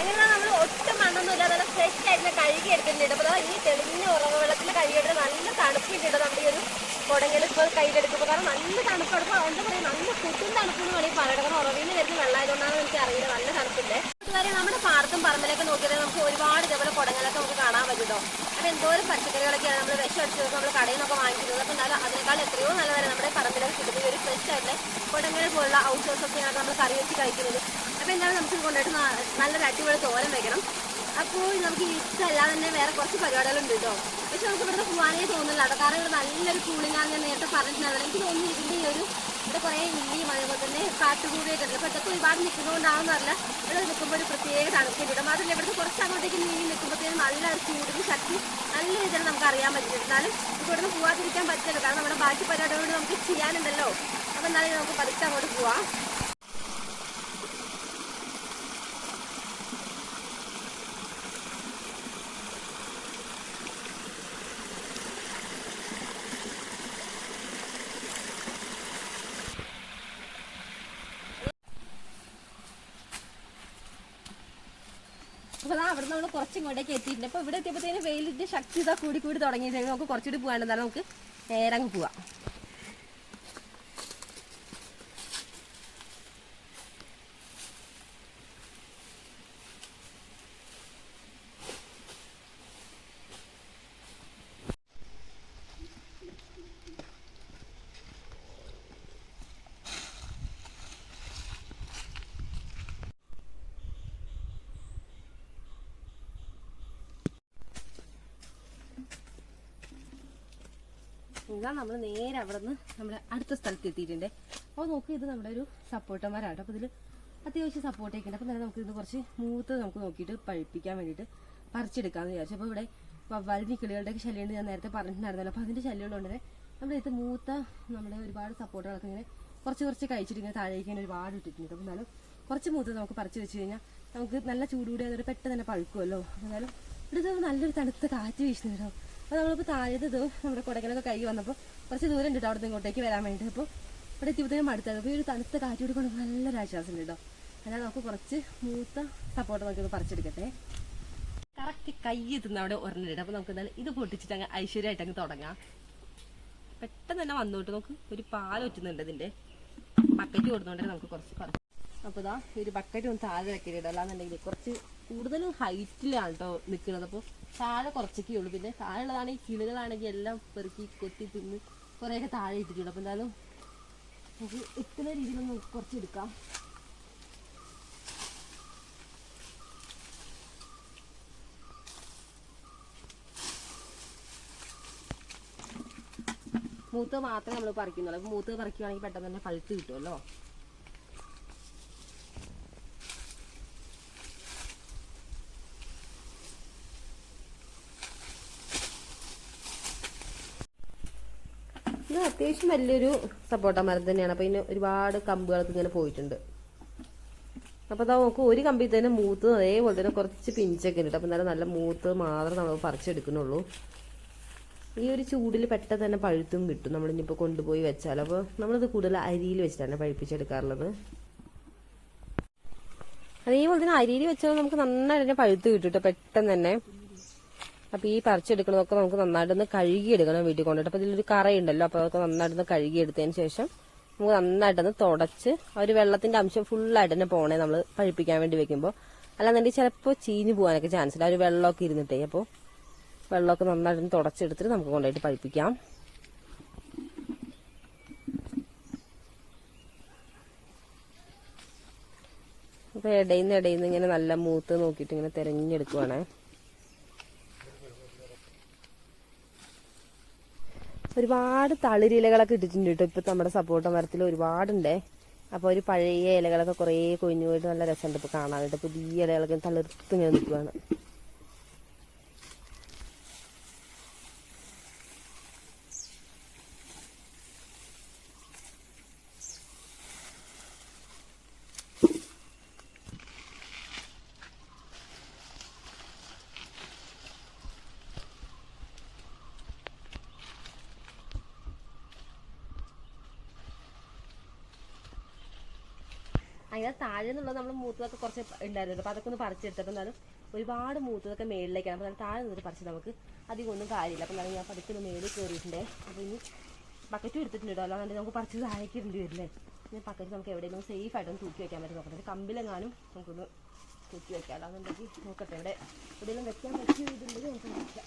അങ്ങനെ നമ്മൾ ഒട്ടും മണ്ണൊന്നും ഇല്ലാതെ നല്ല ഫ്രഷ് ആയിട്ട് കഴുകി എടുക്കുന്നുണ്ട് അപ്പോൾ ഈ തെളിഞ്ഞ ഉറവ വെള്ളത്തിൽ കഴുകിയിട്ട് നല്ല തണുപ്പിട്ടുണ്ട് നമ്മുടെ ഈ ഒരു കുടങ്ങിൽ ഇപ്പോൾ കയ്യിലെടുക്കുമ്പോൾ കാരണം നല്ല തണുപ്പ് എടുപ്പോൾ എന്താ പറയുക നല്ല കുട്ടും തണുപ്പ് എന്ന് വേണമെങ്കിൽ പറയണം കാരണം ഉറവിൽ നിന്ന് വരുന്ന വെള്ളമായതുകൊണ്ടാണ് എനിക്ക് അറിയില്ല നല്ല തണുപ്പുണ്ട് കൂട്ടുകാരെ നമ്മുടെ പാടത്തും പറമ്പിലൊക്കെ നോക്കിയാൽ നമുക്ക് ഒരുപാട് ഇതേപോലെ കുടങ്ങളൊക്കെ നമുക്ക് കാണാൻ പറ്റുമോ അപ്പോൾ എന്തോരം പച്ചക്കറികളൊക്കെയാണ് നമ്മൾ വിഷം അടിച്ച് നമ്മൾ കടയിൽ നിന്നൊക്കെ വാങ്ങിക്കുന്നത് അപ്പോൾ എന്നാലും അതിനേക്കാൾ എത്രയോ നല്ലതാണ് നമ്മുടെ പറമ്പിലൊക്കെ കിട്ടുന്ന ഈ ഒരു ഫ്രഷ് ആയിട്ടുള്ള കുടങ്ങൾ പോലുള്ള ഔട്ട് ഹൗസൊക്കെയാണ് നമ്മൾ കറി വെച്ച് കഴിക്കുന്നത് അപ്പോൾ എന്താണ് നമുക്ക് ഇത് കൊണ്ടുപോയിട്ട് ന- നല്ലൊരു അടിപൊളി തോരൻ വെക്കണം അപ്പോൾ നമുക്ക് ഇഷ്ടമല്ലാതെ തന്നെ വേറെ കുറച്ച് പരിപാടികളുണ്ട് കേട്ടോ പക്ഷെ നമുക്ക് ഇവിടുന്ന് പോകാനേ തോന്നുന്നില്ല കേട്ടോ കാരണം ഇവിടെ നല്ലൊരു കൂളിംഗ് ആണ് ഞാൻ നേരത്തെ പറഞ്ഞിട്ടുണ്ടായിരുന്നു എനിക്ക് തോന്നുന്നു ഇതിന്റെ ഈ ഒരു ഇവിടെ കുറേ ഇല്ലിയും അതേപോലെ ഉണ്ട് അപ്പോൾ ഇതൊക്കെ ഒരുപാട് നിൽക്കുന്നതുകൊണ്ടാണെന്നല്ല ഇവിടെ നിൽക്കുമ്പോൾ ഒരു പ്രത്യേക തണുപ്പ് കിട്ടും മാത്രമല്ല ഇവിടുത്തെ കുറച്ച് അങ്ങോട്ടേക്ക് നീങ്ങി നിൽക്കുമ്പോഴത്തേനും നല്ല ഒരു ചൂടിന് ശക്തി നല്ല രീതിയിൽ നമുക്ക് അറിയാൻ പറ്റും എന്നാലും ഇവിടുന്ന് പോകാതിരിക്കാൻ പറ്റില്ല കാരണം നമ്മുടെ ബാക്കി പരിപാടികളോട് നമുക്ക് ചെയ്യാനുണ്ടല്ലോ. അപ്പോൾ എന്നാലും നമുക്ക് പതുക്കെ അങ്ങോട്ട് പോവാം അപ്പൊ ദാ അവിടെ നമ്മൾ കുറച്ച് ഇങ്ങോട്ടേക്ക് എത്തിയിട്ടുണ്ട്. അപ്പൊ ഇവിടെ എത്തിയപ്പോഴത്തേന് വെയിലിന്റെ ശക്തി ഇതാ കൂടി കൂടി തുടങ്ങിയിട്ടുണ്ടെങ്കിൽ നമുക്ക് കുറച്ചുകൂടി പോകാണ്ട് എന്നാലും നമുക്ക് നേരെ പോവാം. ഇതാ നമ്മൾ നേരെ അവിടെ നിന്ന് നമ്മുടെ അടുത്ത സ്ഥലത്ത് എത്തിയിട്ടുണ്ട് അപ്പോൾ നോക്ക് ഇത് നമ്മുടെ ഒരു സപ്പോർട്ടന്മാരാണ് അപ്പോൾ ഇതിൽ അത്യാവശ്യം സപ്പോർട്ടൊക്കെ ഉണ്ട് അപ്പോൾ തന്നെ നമുക്ക് ഇത് കുറച്ച് മൂത്ത് നമുക്ക് നോക്കിയിട്ട് പഴിപ്പിക്കാൻ വേണ്ടിയിട്ട് പറിച്ചെടുക്കാമെന്ന് വിചാരിച്ചു. അപ്പോൾ ഇവിടെ വവ്വാലിന് കിളികളുടെയൊക്കെ ശല്യമുണ്ട് ഞാൻ നേരത്തെ പറഞ്ഞിട്ടുണ്ടായിരുന്നല്ലോ. അപ്പോൾ അതിന്റെ ശല്യമുള്ളതുകൊണ്ട് തന്നെ നമ്മുടെ ഇത് മൂത്ത നമ്മുടെ ഒരുപാട് സപ്പോർട്ടുകളൊക്കെ ഇങ്ങനെ കുറച്ച് കുറച്ച് കഴിച്ചിട്ട് ഇങ്ങനെ താഴേക്ക് ഇങ്ങനെ ഒരുപാട് ഇട്ടിട്ടുണ്ട്. അപ്പോൾ എന്നാലും കുറച്ച് മൂത്ത് നമുക്ക് പറിച്ച് വെച്ച് കഴിഞ്ഞാൽ നമുക്ക് നല്ല ചൂടുകൂടി അതൊരു പെട്ടെന്ന് തന്നെ പഴുക്കുമല്ലോ. എന്നാലും ഇവിടെ നല്ലൊരു തണുത്ത കാറ്റ് വീശുന്നുണ്ടോ അപ്പോൾ നമ്മളിപ്പോൾ താഴത്ത് ഇത് നമ്മുടെ കൊടക്കലൊക്കെ കഴുകി വന്നപ്പോൾ കുറച്ച് ദൂരം ഉണ്ട് അവിടെ ഇങ്ങോട്ടേക്ക് വരാൻ വേണ്ടിയിട്ട്. അപ്പോൾ ഇവിടെ എത്തിയപ്പോഴത്തേനും മടുത്തത്. അപ്പോൾ ഈ ഒരു തണുത്ത കാറ്റ് കൊടുക്കുമ്പോൾ നല്ലൊരു ആശ്വാസം ഉണ്ട് കേട്ടോ എന്നാൽ നമുക്ക് കുറച്ച് മൂത്ത സപ്പോർട്ട് നമുക്കിത് പറിച്ചെടുക്കട്ടെ. കറക്റ്റ് കൈ എത്തുന്ന അവിടെ ഒരെണ്ണം അപ്പോൾ നമുക്ക് എന്തായാലും ഇത് പൊട്ടിച്ചിട്ട് അങ്ങ് ഐശ്വര്യമായിട്ട് അങ്ങ് തുടങ്ങാം. പെട്ടെന്ന് തന്നെ വന്നോട്ട് നമുക്ക് ഒരു പാൽ ഒറ്റുന്നുണ്ട് ഇതിന്റെ ബക്കറ്റ് കൊടുത്തോണ്ടേ നമുക്ക് കുറച്ച് കുറച്ച്. അപ്പോൾ ഇതാ ഈ ഒരു ബക്കറ്റ് ഒന്ന് താഴെ വെക്കരുത് അല്ലാന്നുണ്ടെങ്കിൽ കുറച്ച് കൂടുതലും ഹൈറ്റിലാണ് കേട്ടോ നിൽക്കുന്നത് അപ്പോൾ താഴെ കുറച്ചൊക്കെ ഉള്ളൂ. പിന്നെ താഴെയുള്ളതാണ് ഈ കിളികളാണെങ്കിൽ എല്ലാം പെറുക്കി കൊത്തി തിന്ന് കുറേയൊക്കെ താഴെ ഇട്ടിട്ടുള്ളൂ അപ്പോൾ എന്തായാലും നമുക്ക് എത്തുന്ന രീതിയിലൊന്ന് കുറച്ച് എടുക്കാം മൂത്ത് മാത്രമേ നമ്മൾ പറിക്കുന്നുള്ളൂ. അപ്പോൾ മൂത്ത് പറിക്കുവാണെങ്കിൽ പെട്ടെന്ന് തന്നെ പഴുത്ത് കിട്ടുമല്ലോ ഇത് അത്യാവശ്യം വലിയൊരു സപ്പോട്ട മരം തന്നെയാണ്. അപ്പോൾ ഇതിന് ഒരുപാട് കമ്പുകളൊക്കെ ഇങ്ങനെ പോയിട്ടുണ്ട്. അപ്പോൾ അതാ നമുക്ക് ഒരു കമ്പിൽ തന്നെ മൂത്ത് അതേപോലെ തന്നെ കുറച്ച് പിഞ്ചൊക്കെ ഉണ്ട്. അപ്പോൾ എന്നാലും നല്ല മൂത്ത് മാത്രം നമ്മൾ പറിച്ചെടുക്കുന്നുള്ളൂ. ഈ ഒരു ചൂടിൽ പെട്ടെന്ന് തന്നെ പഴുത്തും കിട്ടും. നമ്മളിനിപ്പോൾ കൊണ്ടുപോയി വെച്ചാൽ. അപ്പോൾ നമ്മളിത് കൂടുതൽ അരിയിൽ വെച്ചിട്ടാണ് പഴുപ്പിച്ചെടുക്കാറുള്ളത്. അതേപോലെ തന്നെ അരിയിൽ വെച്ചാൽ നമുക്ക് നന്നായിട്ട് തന്നെ പഴുത്ത് കിട്ടും കേട്ടോ പെട്ടെന്ന് തന്നെ. അപ്പോൾ ഈ പറിച്ചെടുക്കണതൊക്കെ നമുക്ക് നന്നായിട്ടൊന്ന് കഴുകിയെടുക്കണം വീട്ടിൽ കൊണ്ടിട്ട് അപ്പോൾ ഇതിലൊരു കറയുണ്ടല്ലോ അപ്പോൾ അതൊക്കെ നന്നായിട്ടൊന്ന് കഴുകിയെടുത്തതിന് ശേഷം നമുക്ക് നന്നായിട്ടൊന്ന് തുടച്ച് ആ ഒരു വെള്ളത്തിന്റെ അംശം ഫുള്ളായിട്ട് തന്നെ പോണേ നമ്മൾ പഴിപ്പിക്കാൻ വേണ്ടി വെക്കുമ്പോൾ അല്ലാന്നുണ്ടെങ്കിൽ ചിലപ്പോൾ ചീഞ്ഞു പോകാനൊക്കെ ചാൻസ് ഉണ്ട് ആ ഒരു വെള്ളമൊക്കെ ഇരുന്നിട്ടേ. അപ്പോൾ വെള്ളമൊക്കെ നന്നായിട്ടൊന്ന് തുടച്ചെടുത്തിട്ട് നമുക്ക് കൊണ്ടായിട്ട് പഴിപ്പിക്കാം. അപ്പോൾ ഇടയിൽ നിന്ന് ഇടയിൽ നിന്ന് ഇങ്ങനെ നല്ല മൂത്ത് നോക്കിയിട്ട് ഇങ്ങനെ തിരഞ്ഞെടുക്കുവാണേ. ഒരുപാട് തളിരിലകളൊക്കെ ഇട്ടിട്ടുണ്ട് കേട്ടോ ഇപ്പൊ നമ്മുടെ സപ്പോർട്ട മരത്തിൽ ഒരുപാടുണ്ടേ. അപ്പൊ ഒരു പഴയ ഇലകളൊക്കെ കുറേ കൊഴിഞ്ഞു പോയിട്ട് നല്ല രസമുണ്ട് ഇപ്പൊ കാണാനായിട്ട്. പുതിയ ഇലകളൊക്കെ തളിർത്ത് ഇങ്ങനെ നിൽക്കുവാണ്. അതിന് താഴെ നിന്നുള്ള നമ്മൾ മൂത്തതൊക്കെ കുറച്ച് ഉണ്ടായിരുന്നു അപ്പോൾ അതൊക്കെ ഒന്ന് പറിച്ചെടുത്തപ്പോൾ എന്നാലും ഒരുപാട് മൂത്തതൊക്കെ മേളിലേക്കാണ്. അപ്പോൾ താഴെ നിന്നിട്ട് പറിച്ച് നമുക്ക് അധികം ഒന്നും കാര്യമില്ല. അപ്പോൾ എന്നാലും ഞാൻ പതുക്കെ ഒന്ന് മേളിൽ കയറിയിട്ടുണ്ട് അപ്പോൾ ഇനി ബക്കറ്റും എടുത്തിട്ടുണ്ട് അല്ലാണ്ട് നമുക്ക് പറിച്ച് താഴേക്ക് ഇടേണ്ടി വരില്ലേ? ഇനി ബക്കറ്റ് നമുക്ക് എവിടെയെങ്കിലും സേഫ് ആയിട്ടൊന്ന് തൂക്കി വെക്കാൻ പറ്റും. നോക്കട്ടെ കമ്പിലെങ്ങാനും നമുക്കൊന്ന് തൂക്കി വെക്കാം. അല്ലാന്നുണ്ടെങ്കിൽ നോക്കട്ടെ ഇവിടെ എവിടെയെങ്കിലും വെക്കാൻ പറ്റിയ ഇതുണ്ടെങ്കിൽ നമുക്ക് വെക്കാം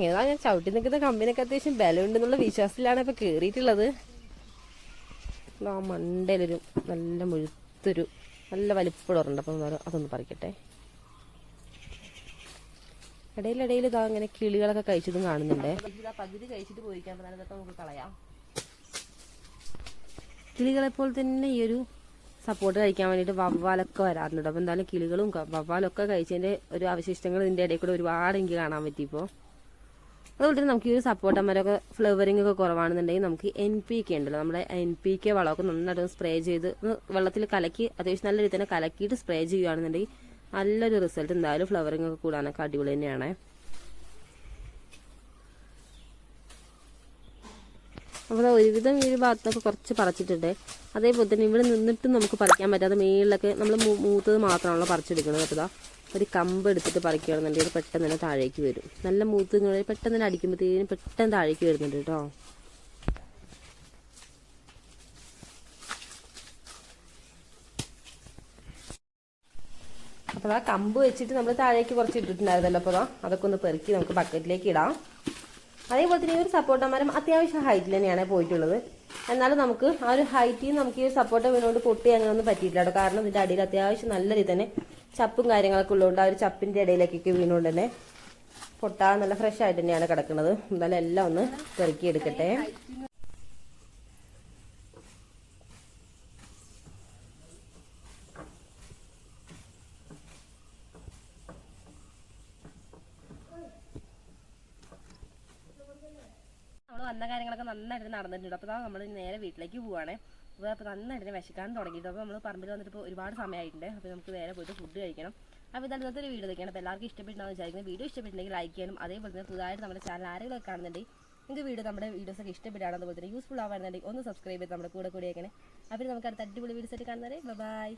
അങ്ങനെ ഞാൻ ചവിട്ടി നിൽക്കുന്ന കമ്പിനൊക്കെ അത്യാവശ്യം ബലമുണ്ടെന്നുള്ള വിശ്വാസത്തിലാണ് ഇപ്പൊ കേറിയിട്ടുള്ളത്. ആ മണ്ടയിലൊരു നല്ല മുഴുത്തൊരു നല്ല വലിപ്പമുണ്ട് അപ്പം അതൊന്ന് പറിക്കട്ടെ. ഇടയിലിടയിൽ ഇതാ അങ്ങനെ കിളികളൊക്കെ കഴിച്ചതും കാണുന്നുണ്ടേ. പകുതി കഴിച്ചിട്ട് പോയിക്കാൻ ഇതൊക്കെ നമുക്ക് കളയാം. തന്നെ ഈ ഒരു സപ്പോർട്ട് കഴിക്കാൻ വേണ്ടിയിട്ട് വവ്വാലൊക്കെ വരാറുണ്ട്. അപ്പൊ എന്തായാലും കിളികളും വവ്വാലൊക്കെ കഴിച്ചതിന്റെ ഒരു അവശിഷ്ടങ്ങൾ ഇതിന്റെ ഇടയിൽ കൂടെ ഒരുപാട് എനിക്ക് കാണാൻ പറ്റി ഇപ്പോൾ അതുപോലെ തന്നെ നമുക്ക് ഈ ഒരു സപ്പോർട്ട് മരമൊക്കെ ഫ്ലവറിംഗ് ഒക്കെ കുറവാണെന്നുണ്ടെങ്കിൽ നമുക്ക് എൻ പി കെ ഉണ്ടല്ലോ. നമ്മുടെ എൻ പി കെ വളമൊക്കെ നന്നായിട്ട് സ്പ്രേ ചെയ്ത് വെള്ളത്തിൽ കലക്കി അത്യാവശ്യം നല്ല രീതിയിൽ തന്നെ കലക്കിയിട്ട് സ്പ്രേ ചെയ്യുകയാണെന്നുണ്ടെങ്കിൽ നല്ലൊരു റിസൾട്ട് എന്തായാലും ഫ്ലവറിംഗ് ഒക്കെ കൂടാനൊക്കെ അടിപൊളി തന്നെയാണ്. അപ്പോൾ ഒരുവിധം ഈ ഭാഗത്തൊക്കെ കുറച്ച് പറിച്ചിട്ടുണ്ട്. അതേപോലെ തന്നെ ഇവിടെ നിന്നിട്ടും നമുക്ക് പറിക്കാൻ പറ്റാതെ മേളിലൊക്കെ നമ്മൾ മൂത്തത് മാത്രമാണല്ലോ പറിച്ചെടുക്കുന്നത് അപ്പോൾ ഒരു കമ്പ് എടുത്തിട്ട് പറിക്കുകയാണെന്നുണ്ടെങ്കിൽ പെട്ടെന്ന് തന്നെ താഴേക്ക് വരും. നല്ല മൂത്ത് നിങ്ങൾ പെട്ടെന്ന് തന്നെ അടിക്കുമ്പോഴത്തേനും പെട്ടെന്ന് താഴേക്ക് വരുന്നുണ്ട് കേട്ടോ. അപ്പോൾ ആ കമ്പ് വെച്ചിട്ട് നമ്മൾ താഴേക്ക് കുറച്ച് ഇട്ടിട്ടുണ്ടായിരുന്നല്ലോ. അപ്പോൾ അതൊക്കെ ഒന്ന് പെറുക്കി നമുക്ക് ബക്കറ്റിലേക്ക് ഇടാം. അതേപോലെ തന്നെ ഈ ഒരു സപ്പോർട്ട മരം അത്യാവശ്യം ഹൈറ്റിൽ തന്നെയാണ് പോയിട്ടുള്ളത്. എന്നാലും നമുക്ക് ആ ഒരു ഹൈറ്റിൽ നമുക്ക് ഈ സപ്പോർട്ട വീണുകൊണ്ട് പൊട്ടി അങ്ങനെ ഒന്നും പറ്റിയിട്ടില്ല കാരണം ഇതിന്റെ അടിയിൽ അത്യാവശ്യം നല്ല രീതി തന്നെ ചപ്പും കാര്യങ്ങളൊക്കെ ഉള്ളതുകൊണ്ട് ആ ഒരു ചപ്പിന്റെ ഇടയിലേക്കൊക്കെ വീണുകൊണ്ട് തന്നെ പൊട്ടാ നല്ല ഫ്രഷ് ആയിട്ട് തന്നെയാണ് കിടക്കുന്നത്. എന്തായാലും എല്ലാം ഒന്ന് പെറുക്കി എടുക്കട്ടെ വന്ന കാര്യങ്ങളൊക്കെ നന്നായിട്ട് നടന്നിട്ടുണ്ട്. അപ്പോൾ നമ്മൾ നേരെ വീട്ടിലേക്ക് പോവാണ്. അപ്പോൾ അപ്പോൾ നന്നായിട്ട് വിശക്കാൻ തുടങ്ങിയിട്ട്. അപ്പോൾ നമ്മൾ പറമ്പിൽ വന്നിട്ട് ഇപ്പോൾ ഒരുപാട് സമയമായിട്ടുണ്ട് അപ്പോൾ നമുക്ക് വേറെ പോയിട്ട് ഫുഡ് കഴിക്കണം. അപ്പോൾ ഇതാണ് ഇന്നത്തെ ഒരു വീഡിയോ ഇതൊക്കെയാണ്. അപ്പോൾ എല്ലാവർക്കും ഇഷ്ടപ്പെട്ടുണ്ടാവും വിചാരിക്കുന്നത് വീഡിയോ ഇഷ്ടപ്പെട്ടിട്ടുണ്ടെങ്കിൽ ലൈക്ക് ചെയ്യണം അതേപോലെ തന്നെ പുതുതായിട്ട് നമ്മുടെ ചാനൽ ആരെങ്കിലും കാണുന്നുണ്ടെങ്കിൽ നിങ്ങൾക്ക് വീഡിയോ നമ്മുടെ വീഡിയോസ് ഒക്കെ ഇഷ്ടപ്പെട്ടാണ് അതുപോലെ തന്നെ യൂസ്ഫുൾ ആവാണെന്നുണ്ടെങ്കിൽ ഒന്ന് സബ്സ്ക്രൈബ് ചെയ്ത് നമ്മുടെ കൂടെ കൂടിയേക്കണേ അപ്പോൾ നമുക്ക് അടുത്ത അടിപൊളി വീഡിയോസ് ആയിട്ട് കാണുന്നവരെ ബൈ